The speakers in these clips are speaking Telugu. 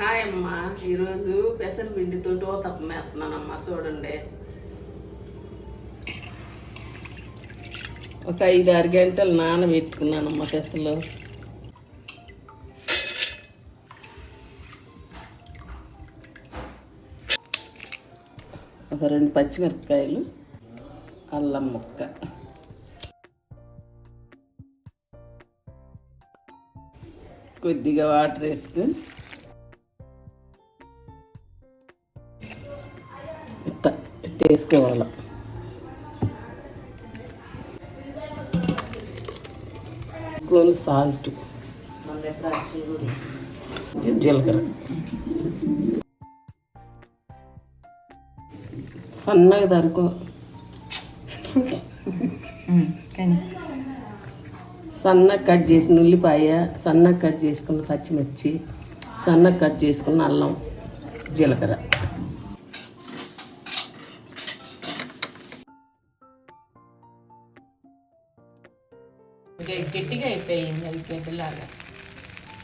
హాయ్ అమ్మా. ఈరోజు పెసరపిండితో తప్ప వేస్తున్నానమ్మా చూడండి. ఒక ఐదు ఆరు గంటలు నానబెట్టుకున్నానమ్మా పెసలు. ఒక రెండు పచ్చిమిరపకాయలు అల్లం ముక్క. కొద్దిగా వాటర్ వేసుకుని వేసుకోవాలి స్పూన్ సాల్ట్ జీలకర్ర. సన్నగా తరుకో. సన్నగా కట్ చేసిన ఉల్లిపాయ సన్నగా కట్ చేసుకున్న పచ్చిమిర్చి సన్నగా కట్ చేసుకున్న అల్లం జీలకర్ర. గట్టిగా అయిపోయింది అది గడ్డలాగా.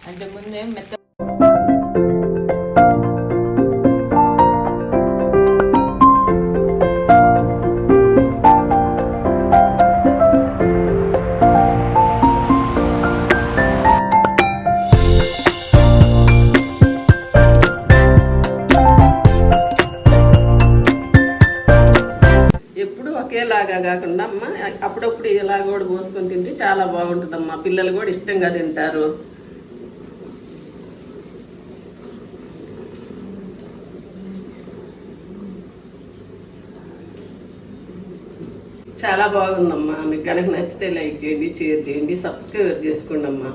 అంటే ముందే మెత్త ఒకేలాగా కాకుండా అమ్మ అప్పుడప్పుడు ఇలా కూడా పోసుకొని తింటే చాలా బాగుంటుందమ్మా. పిల్లలు కూడా ఇష్టంగా తింటారు. చాలా బాగుందమ్మా. మీకు కనుక నచ్చితే లైక్ చేయండి షేర్ చేయండి సబ్స్క్రైబ్ చేసుకోండి అమ్మా